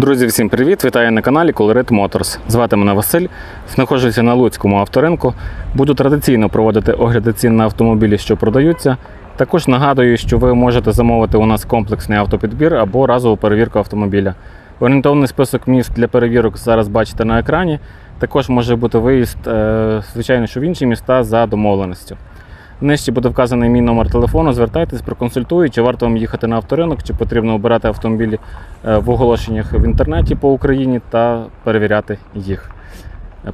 Друзі, всім привіт! Вітаю на каналі Colorit Motors. Звати мене Василь. Знаходжуся на Луцькому авторинку. Буду традиційно проводити огляди цін на автомобілі, що продаються. Також нагадую, що ви можете замовити у нас комплексний автопідбір або разову перевірку автомобіля. Орієнтовний список міст для перевірок зараз бачите на екрані. Також може бути виїзд, е, звичайно, що в інші міста за домовленістю. Нижче буде вказаний мій номер телефону. Звертайтесь, проконсультую, чи варто вам їхати на авторинок, чи потрібно обирати автомобілі е, в оголошеннях в інтернеті по Україні та перевіряти їх.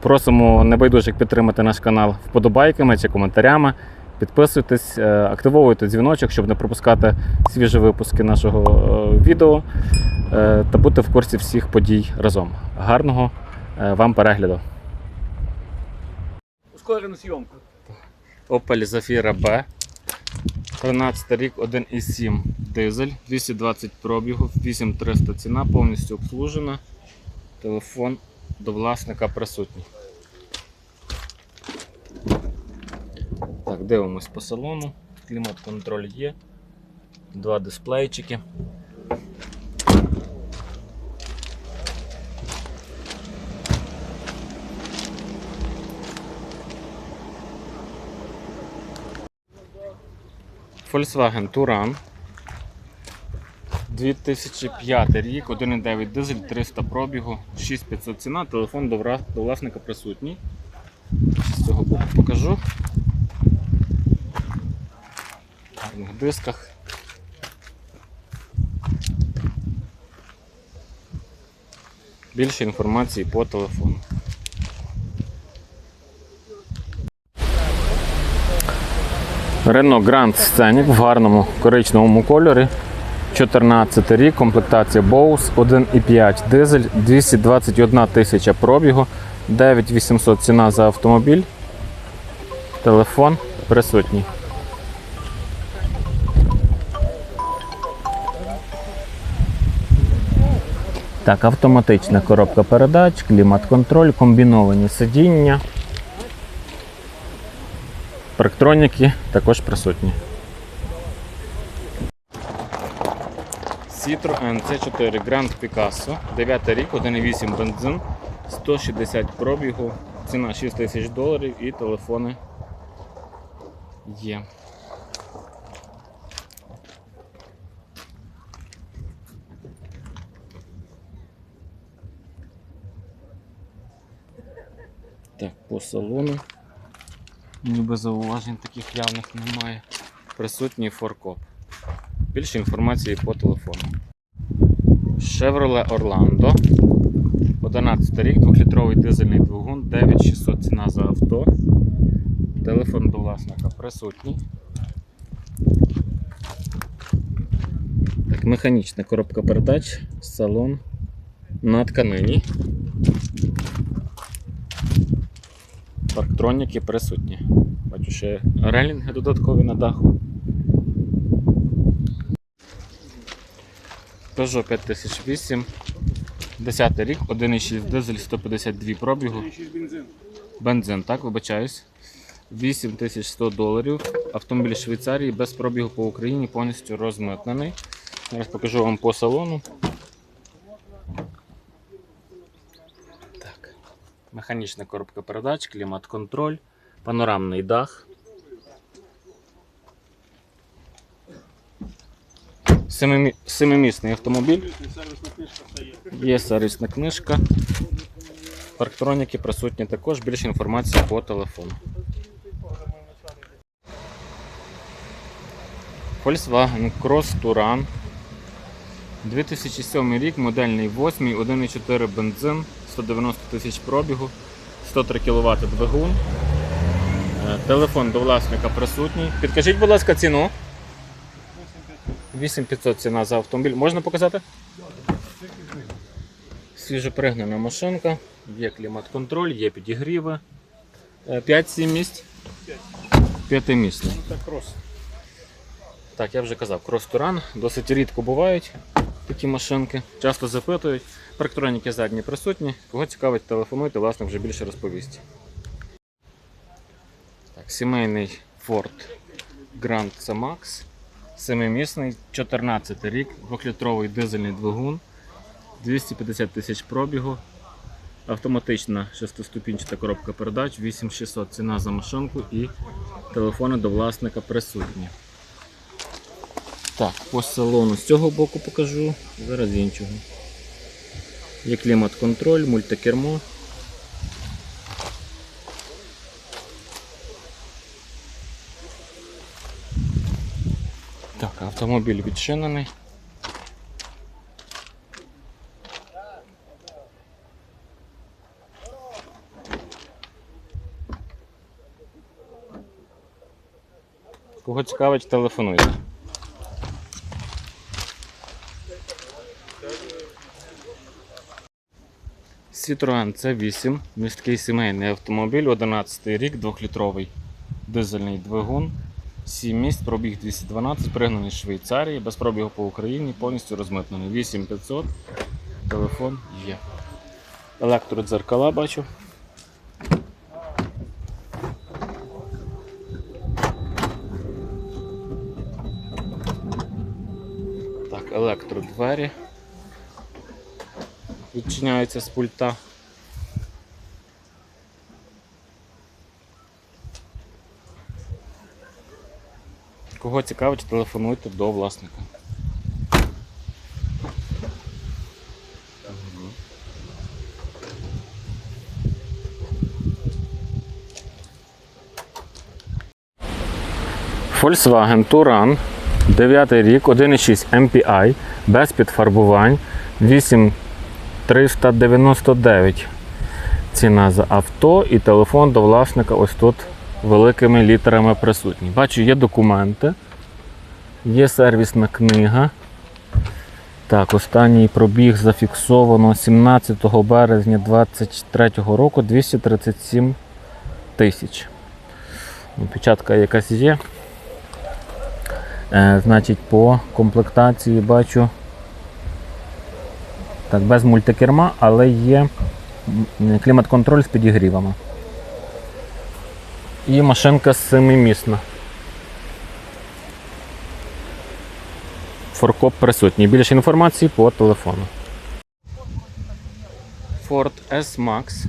Просимо небайдужих підтримати наш канал вподобайками чи коментарями. Підписуйтесь, е, активовуйте дзвіночок, щоб не пропускати свіжі випуски нашого е, відео та бути в курсі всіх подій разом. Гарного вам перегляду! Ускорену зйомку. Opel Zafira B. 13 рік, 1,7 дизель, 220 пробігу, 8300 ціна, повністю обслужена. Телефон до власника присутній. Так, дивимось по салону. Клімат-контроль є. Два дисплейчики. Volkswagen Touran. 2005 рік, 1,9 дизель, 300 пробігу, 6500 ціна, телефон до, власника присутній. З цього боку покажу. В гарних дисках. Більше інформації по телефону. Renault Grand Scenic в гарному коричневому кольорі. 14 рік, комплектація Bose, 1,5 дизель, 221 тисяча пробігу, 9800 ціна за автомобіль. Телефон присутній. Так, автоматична коробка передач, клімат-контроль, комбіновані сидіння. Парктроніки також присутні. Citroen C4 Grand Picasso, 9 рік, 1,8 бензин, 160 пробігу, ціна 6 тисяч доларів і телефони є. Так, по салону. Ніби зауважень таких явних немає. Присутній форкоп. Більше інформації по телефону. Chevrolet Orlando. 11 рік, 2-літровий дизельний двигун, 9600 ціна за авто. Телефон до власника присутній. Так, механічна коробка передач, салон на тканині. Парктроніки присутні. Бачу, ще релінги додаткові на даху. Peugeot 5008, 10 рік, 1,6 дизель, 152 пробігу. 6 бензин. Бензин, так, вибачаюсь. 8100 доларів. Автомобіль Швейцарії без пробігу по Україні повністю розмитнений. Зараз покажу вам по салону. Механічна коробка передач, клімат-контроль, панорамний дах. Семимі- Семимісний автомобіль. Є сервісна книжка. Парктроніки присутні також. Більше інформації по телефону. Volkswagen Cross Touran. 2007 рік, модельний 8, 1,4 бензин, 190 тисяч пробігу, 103 кВт двигун. Е, Телефон до власника присутній. Підкажіть, будь ласка, ціну. 8500 ціна за автомобіль. Можна показати? Свіжопригнана машинка, є клімат-контроль, є підігріви. 5-7 місць. П'ятимісний. Ну так крос. Так, я вже казав, крос-туран. Досить рідко бувають такі машинки. Часто запитують. Парктроніки задні присутні. Кого цікавить, телефонуйте, власник вже більше розповість. Так, сімейний Ford Grand C-Max. Семимісний, 14 рік, 2-літровий дизельний двигун, 250 тисяч пробігу. Автоматична шестиступінчата коробка передач, 8600 ціна за машинку і телефони до власника присутні. Так, по салону з цього боку покажу, зараз з іншого. Є клімат-контроль, мультикермо. Так, автомобіль відчинений. Кого цікавить, телефонуйте. Citroen C8, місткий сімейний автомобіль, 11 рік, 2-літровий дизельний двигун, 7 місць, пробіг 212, пригнаний з Швейцарії, без пробігу по Україні, повністю розмитнений. 8500, телефон є. Електродзеркала бачу. Так, електродвері. Відчиняються з пульта. Кого цікавить, телефонуйте до власника. Volkswagen Touran 9 рік, 1,6 MPI, без підфарбувань, 8399 ціна за авто і телефон до власника ось тут великими літерами присутній. Бачу, є документи, є сервісна книга. Так, останній пробіг зафіксовано 17 березня 2023 року 237 тисяч. Ну, Печатка якась є. Е, значить, по комплектації бачу. Так, без мультикерма, але є клімат-контроль з підігрівами. І машинка семимісна. Форкоп присутній. Більше інформації по телефону. Ford S-Max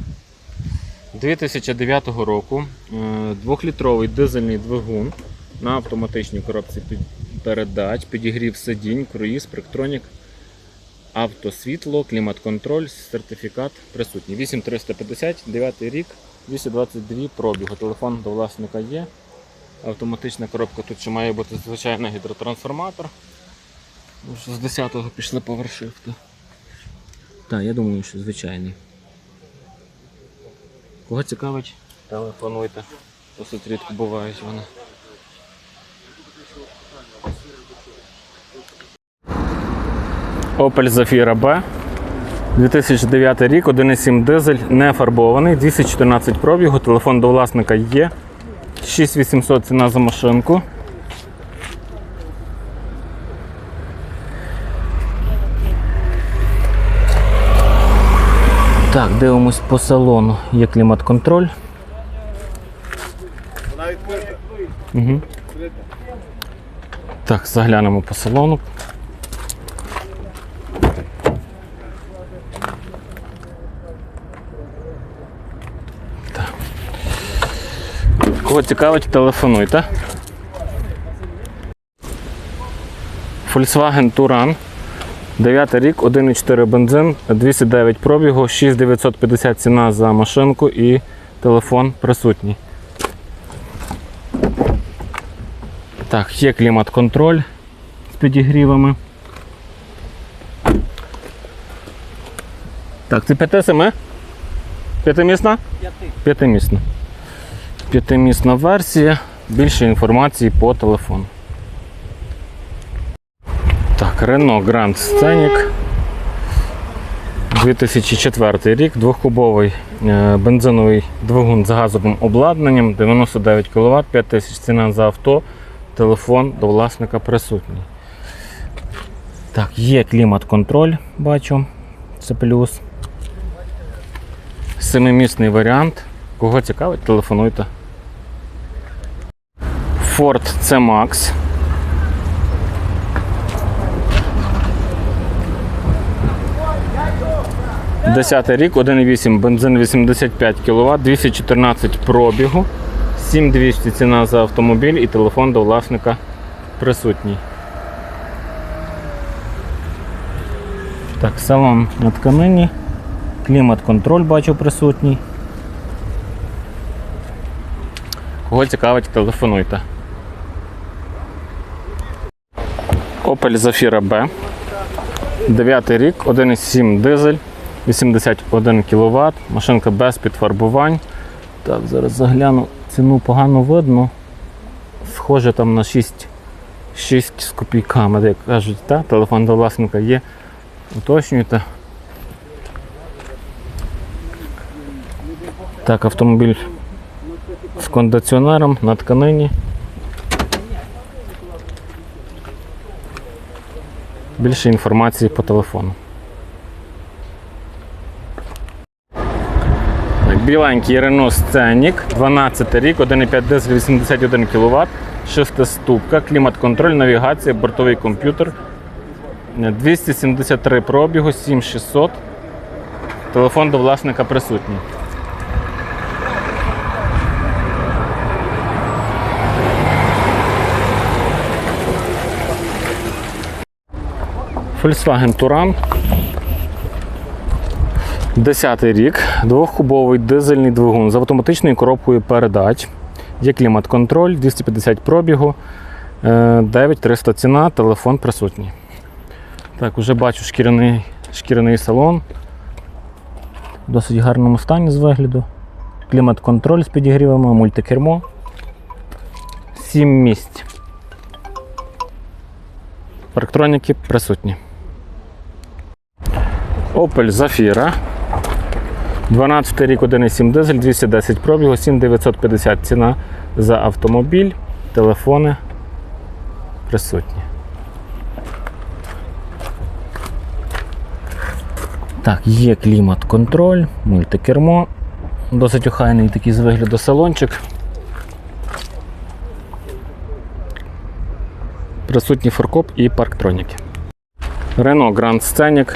2009 року. е, Двохлітровий дизельний двигун на автоматичній коробці передач, підігрів сидінь, круїз, приктронік, автосвітло, клімат-контроль, сертифікат присутній. 8350, 9 рік, 222 пробігу. Телефон до власника є. Автоматична коробка тут ще має бути звичайний гідротрансформатор. З 10-го пішли по вершивку. Так, я думаю, що звичайний. Кого цікавить, телефонуйте. Досить рідко бувають вони. Opel Zafira B. 2009 рік, 1,7 дизель, не фарбований, 214 пробігу, телефон до власника є. 6800 ціна за машинку. Так, дивимось по салону. Є клімат-контроль. Угу. Так, заглянемо по салону. Кого цікавить, телефонуйте. Volkswagen Touran. 9 рік, 1,4 бензин, 209 пробігу, 6950 ціна за машинку і телефон присутній. Так, є клімат-контроль з підігрівами. Так, це 5-7? П'ятимісна? П'яти. П'ятимісна. П'ятимісна версія. Більше інформації по телефону. Так, Renault Grand Scenic. 2004 рік, двохкубовий е, бензиновий двигун з газовим обладнанням, 99 кВт, 5000 ціна за авто, телефон до власника присутній. Так, є клімат-контроль, бачу, це плюс. Семимісний варіант. Кого цікавить, телефонуйте. Ford C-Max. 10 рік, 1,8 бензин 85 кВт, 214 пробігу, 7200 ціна за автомобіль і телефон до власника присутній. Так, салон на тканині. Клімат-контроль бачу присутній. Кого цікавить, телефонуйте. Opel Zafira B. 9 рік, 1,7 дизель, 81 кВт, машинка без підфарбувань. Так, зараз загляну, ціну погано видно. Схоже там на 6, 6 з копійками, як кажуть, та? телефон до власника є. Уточнюйте. Так, автомобіль з кондиціонером на тканині. Більше інформації по телефону. Біленький Renault Scenic, 12 рік, 1,5 дизель, 81 кВт, шестиступка, клімат-контроль, навігація, бортовий комп'ютер. 273 пробігу, 7600. Телефон до власника присутній. Volkswagen Touran. 10 рік, двохкубовий дизельний двигун з автоматичною коробкою передач. Є клімат-контроль, 250 пробігу, е, 9300 ціна, телефон присутній. Так, вже бачу шкіряний, шкіряний салон. В досить гарному стані з вигляду. Клімат-контроль з підігрівами, мультикермо. 7 місць. Парктроніки присутні. Opel Zafira. 12 рік 1,7 дизель, 210 пробігу, 7950 ціна за автомобіль, телефони присутні. Так, є клімат-контроль, мультикермо. Досить охайний такий з вигляду салончик. Присутній форкоп і парктроніки. Renault Grand Scenic.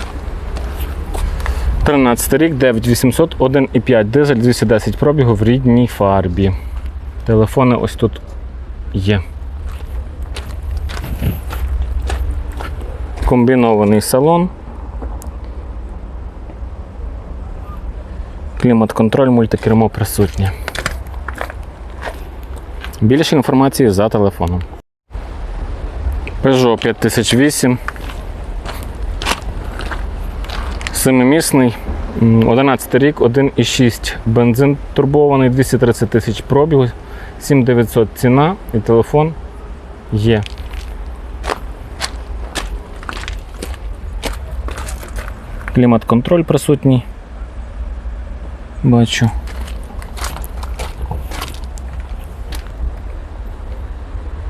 13 рік, 9800, 1,5 дизель, 210 пробігу в рідній фарбі. Телефони ось тут є. Комбінований салон. Клімат-контроль, мультикермо присутнє. Більше інформації за телефоном. Peugeot 5008. Семимісний, м, 11 рік, 1,6 бензин турбований, 230 тисяч пробігу, 7900 ціна і телефон є. Клімат-контроль присутній. Бачу.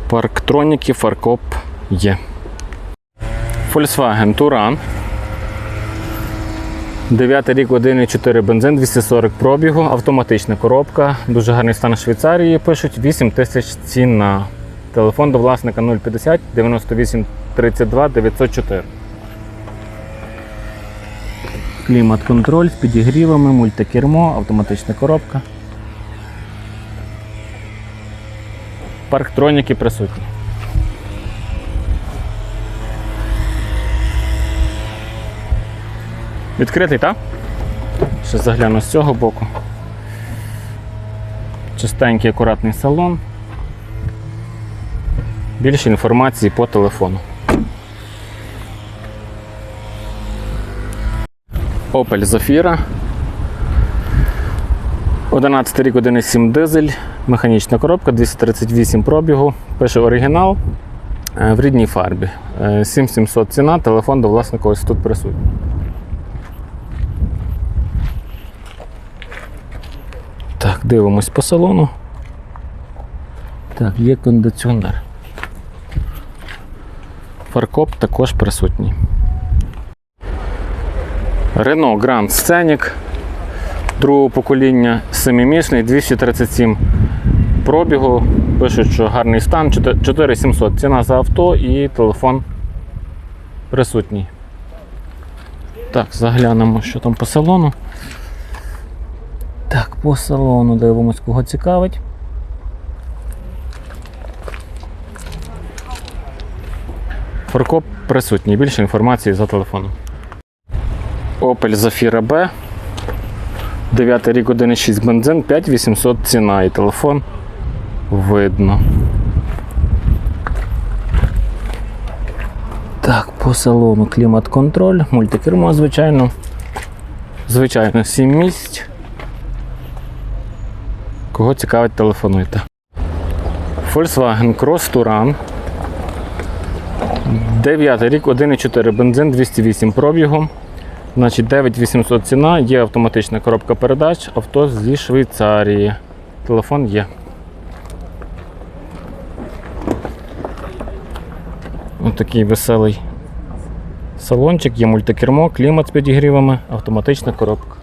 Парктроніки, фаркоп є. Volkswagen Touran. 9 рік 1,4 бензин, 240 пробігу, автоматична коробка, дуже гарний стан Швейцарії. Пишуть 8 тисяч ціна. Телефон до власника 050 98 32 904. Клімат-контроль з підігрівами, мультикермо, автоматична коробка. Парктроніки присутні. Відкритий, так? Ще загляну з цього боку. Чистенький, акуратний салон. Більше інформації по телефону. Opel Zafira. 11 рік 1,7 дизель, механічна коробка, 238 пробігу. Пише оригінал е, в рідній фарбі. Е, 7700 ціна, телефон до власника ось тут присутній. Дивимось по салону. Так, є кондиціонер. Фаркоп також присутній. Renault Grand Scenic другого покоління семимісний, 237 пробігу. Пишуть, що гарний стан, 4700 ціна за авто і телефон присутній. Так, заглянемо, що там по салону. Так, по салону дивимось, кого цікавить. Форкоп присутній. Більше інформації за телефоном. Opel Zafira B. 9 рік 1,6 бензин, 5800 ціна і телефон видно. Так, по салону клімат-контроль, мультикермо, звичайно. Звичайно, 7 місць. Кого цікавить, телефонуйте. Volkswagen Cross Touran. 9 рік, 1,4 бензин, 208 пробігом. Значить, 9800 ціна, є автоматична коробка передач, авто зі Швейцарії. Телефон є. Ось такий веселий салончик, є мультикермо, клімат з підігрівами, автоматична коробка.